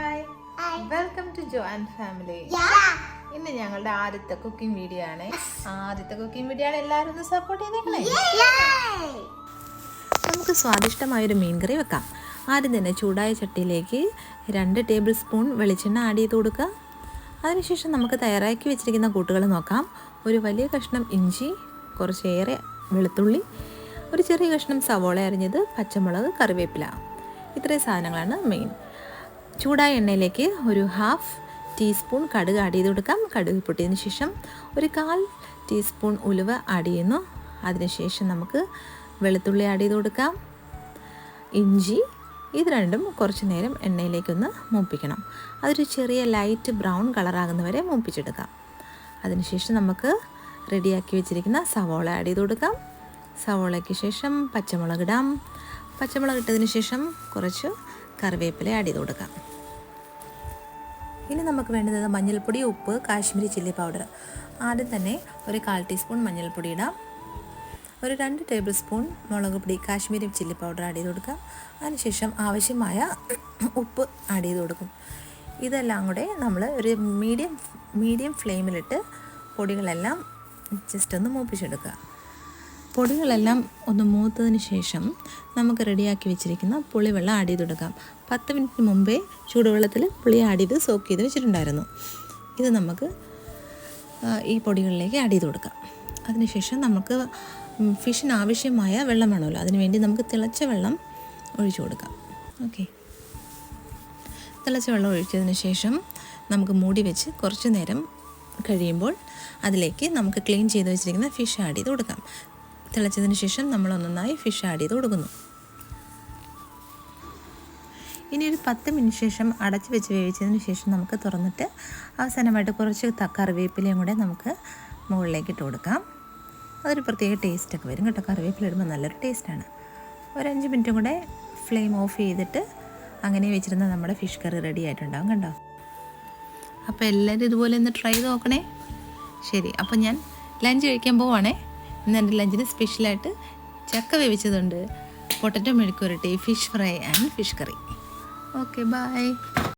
Hi welcome to Jo and family ഇന്ന് ഞങ്ങളുടെ ആദ്യത്തെ കുക്കിംഗ് വീഡിയോ ആണ്. ആദ്യത്തെ കുക്കിംഗ് വീഡിയോ ആണ് എല്ലാവരും ഒന്ന് സപ്പോർട്ട് ചെയ്തേക്കണേ? നമുക്ക് സ്വാദിഷ്ടമായ സ്വാദിഷ്ടമായൊരു മീൻകറി വെക്കാം. ആദ്യം തന്നെ ചൂടായ ചട്ടിയിലേക്ക് രണ്ട് ടേബിൾ സ്പൂൺ വെളിച്ചെണ്ണ ആഡ് ചെയ്ത് കൊടുക്കുക. അതിനുശേഷം നമുക്ക് തയ്യാറാക്കി വെച്ചിരിക്കുന്ന കൂട്ടുകൾ നോക്കാം. ഒരു വലിയ കഷ്ണം ഇഞ്ചി കുറച്ചേറെ വെളുത്തുള്ളി ഒരു ചെറിയ കഷ്ണം സവോള അരിഞ്ഞത് പച്ചമുളക് കറിവേപ്പില. ഇത്രയും സാധനങ്ങളാണ് മെയിൻ ചൂടായ എണ്ണയിലേക്ക് ഒരു ഹാഫ് ടീസ്പൂൺ കടുക് ആഡ് ചെയ്ത് കൊടുക്കാം. കടുക് പൊട്ടിയതിന് ശേഷം ഒരു കാൽ ടീസ്പൂൺ ഉലുവ ആഡ് ചെയ്യുന്നു. അതിനുശേഷം നമുക്ക് വെളുത്തുള്ളി ആഡ് ചെയ്ത് കൊടുക്കാം. ഇഞ്ചി ഇത് രണ്ടും കുറച്ച് നേരം എണ്ണയിലേക്കൊന്ന് മൂപ്പിക്കണം. അതൊരു ചെറിയ ലൈറ്റ് ബ്രൗൺ കളറാകുന്നവരെ മൂപ്പിച്ചെടുക്കാം. അതിനുശേഷം നമുക്ക് റെഡിയാക്കി വെച്ചിരിക്കുന്ന സവോള ആഡ് ചെയ്ത് കൊടുക്കാം. സവോളയ്ക്ക് ശേഷം പച്ചമുളക് ഇടാം. പച്ചമുളക് ഇട്ടതിന് ശേഷം കുറച്ച് കറിവേപ്പില ആഡ് ചെയ്ത് കൊടുക്കാം. ഇനി നമുക്ക് വേണ്ടത് മഞ്ഞൾപ്പൊടി ഉപ്പ് കാശ്മീരി ചില്ലി പൗഡർ. ആദ്യം തന്നെ ഒരു കാൽ ടീസ്പൂൺ മഞ്ഞൾപ്പൊടി ഇടാം. ഒരു രണ്ട് ടേബിൾ സ്പൂൺ മുളക് പൊടി കാശ്മീരി ചില്ലി പൗഡർ ആഡ് ചെയ്ത് കൊടുക്കുക അതിനുശേഷം ആവശ്യമായ ഉപ്പ് ആഡ് ചെയ്ത് കൊടുക്കും. ഇതെല്ലാം കൂടെ നമ്മൾ ഒരു മീഡിയം മീഡിയം ഫ്ലെയിമിലിട്ട് പൊടികളെല്ലാം ജസ്റ്റ് ഒന്ന് മൂപ്പിച്ചെടുക്കുക. പൊടികളെല്ലാം ഒന്ന് മൂത്തതിന് ശേഷം നമുക്ക് റെഡിയാക്കി വെച്ചിരിക്കുന്ന പുളിവെള്ളം ആഡ് ചെയ്ത് കൊടുക്കാം. പത്ത് മിനിറ്റിന് മുമ്പേ ചൂടുവെള്ളത്തിൽ പുളി ആഡ് ചെയ്ത് സോക്ക് ചെയ്ത് വെച്ചിട്ടുണ്ടായിരുന്നു. ഇത് നമുക്ക് ഈ പൊടികളിലേക്ക് ആഡ് ചെയ്ത് കൊടുക്കാം. അതിനുശേഷം നമുക്ക് ഫിഷിന് ആവശ്യമായ വെള്ളം വേണമല്ലോ. അതിനുവേണ്ടി നമുക്ക് തിളച്ച വെള്ളം ഒഴിച്ചു കൊടുക്കാം. ഓക്കെ. തിളച്ച വെള്ളം ഒഴിച്ചതിന് ശേഷം നമുക്ക് മൂടി വെച്ച് കുറച്ച് നേരം കഴിയുമ്പോൾ അതിലേക്ക് നമുക്ക് ക്ലീൻ ചെയ്ത് വെച്ചിരിക്കുന്ന ഫിഷ് ആഡ് ചെയ്ത് കൊടുക്കാം. തിളച്ചതിന് ശേഷം നമ്മൾ ഒന്നൊന്നായി ഫിഷ് ആഡ് ചെയ്ത് കൊടുക്കുന്നു. ഇനി ഒരു പത്ത് മിനിറ്റ് ശേഷം അടച്ച് വെച്ച് വേവിച്ചതിന് ശേഷം നമുക്ക് തുറന്നിട്ട് അവസാനമായിട്ട് കുറച്ച് കറിവേപ്പിലയും കൂടെ നമുക്ക് മുകളിലേക്ക് ഇട്ട് കൊടുക്കാം. അതൊരു പ്രത്യേക ടേസ്റ്റൊക്കെ വരും കേട്ടോ. കറിവേപ്പില ഇടുമ്പോൾ നല്ലൊരു ടേസ്റ്റാണ് ഒരു അഞ്ച് മിനിറ്റും കൂടെ ഫ്ലെയിം ഓഫ് ചെയ്തിട്ട് അങ്ങനെ വെച്ചിരുന്ന നമ്മുടെ ഫിഷ് കറി റെഡി ആയിട്ടുണ്ടാവും കണ്ടോ? അപ്പോൾ എല്ലാവരും ഇതുപോലെ ഒന്ന് ട്രൈ ചെയ്ത് നോക്കണേ. ശരി അപ്പോൾ ഞാൻ ലഞ്ച് കഴിക്കാൻ പോവാണേ. ഇന്ന് എന്റെ ലഞ്ചിന് സ്പെഷ്യലായിട്ട് ചക്ക വേവിച്ചതുണ്ട്. Potato മെഴുക്കുരട്ടി fish fry and fish curry okay bye